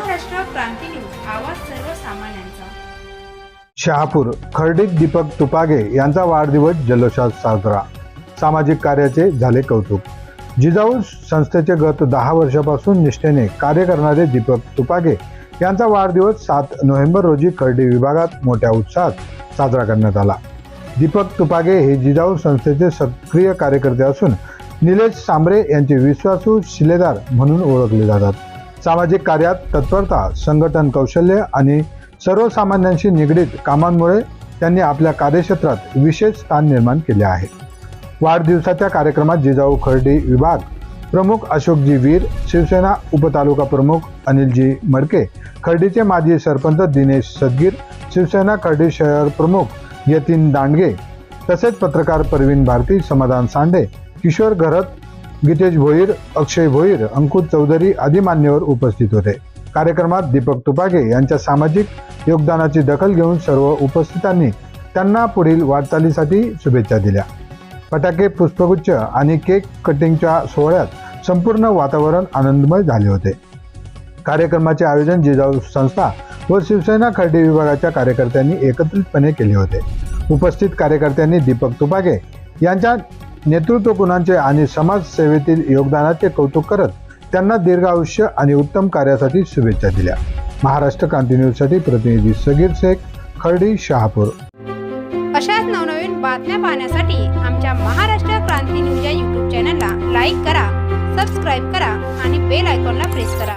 आवाज सर्वसामान्यांचा. शहापूर खर्डीत दीपक तुपागे यांचा वाढदिवस जल्लोषात साजरा. सामाजिक कार्याचे झाले कौतुक. जिजाऊ संस्थेचे गत दहा वर्षापासून निष्ठेने कार्य करणारे दीपक तुपागे यांचा वाढदिवस सात नोव्हेंबर रोजी खर्डी विभागात मोठ्या उत्साहात साजरा करण्यात आला. दीपक तुपागे हे जिजाऊ संस्थेचे सक्रिय कार्यकर्ते असून निलेश सांबरे यांचे विश्वासू शिलेदार म्हणून ओळखले जातात. सामाजिक कार्यात तत्परता संघटन कौशल्य आणि सर्वसामान्यांशी निगडीत कामांमुळे त्यांनी आपल्या कार्यक्षेत्रात विशेष स्थान निर्माण केले आहे. वाढदिवसाच्या कार्यक्रमात जिजाऊ खर्डी विभाग प्रमुख अशोकजी वीर शिवसेना उपतालुका प्रमुख अनिलजी मडके खर्डीचे माजी सरपंच दिनेश सदगीर शिवसेना खर्डी शहर प्रमुख यतीन दांडगे तसेच पत्रकार परवीन भारती समाधान सांडे किशोर घरत गीतेश भोईर अक्षय भोईर अंकुश चौधरी आदी मान्यवर उपस्थित होते. कार्यक्रमात दीपक तुपागे यांच्या सामाजिक योगदानाची दखल घेऊन सर्व उपस्थितांनी त्यांना पुढील वाटचालीसाठी शुभेच्छा दिल्या. फटाके पुष्पगुच्छ आणि केक कटिंगच्या सोहळ्यात संपूर्ण वातावरण आनंदमय झाले होते. कार्यक्रमाचे आयोजन जिजाऊ संस्था व शिवसेना खर्डी विभागाच्या कार्यकर्त्यांनी एकत्रितपणे केले होते. उपस्थित कार्यकर्त्यांनी दीपक तुपागे यांच्या नेतृत्व गुणांचे आणि समाजसेवेतील योगदानाचे कौतुक करत त्यांना दीर्घ आयुष्य आणि उत्तम कार्यासाठी शुभेच्छा दिल्या. महाराष्ट्र क्रांती न्यूजसाठी प्रतिनिधी सगीर शेख खर्डी शहापूर. अशाच नवनवीन बातम्या पाहण्यासाठी आमच्या महाराष्ट्र क्रांती न्यूज या यूट्यूब चॅनलला लाईक करा सबस्क्राईब करा आणि बेल आयकॉनला प्रेस करा.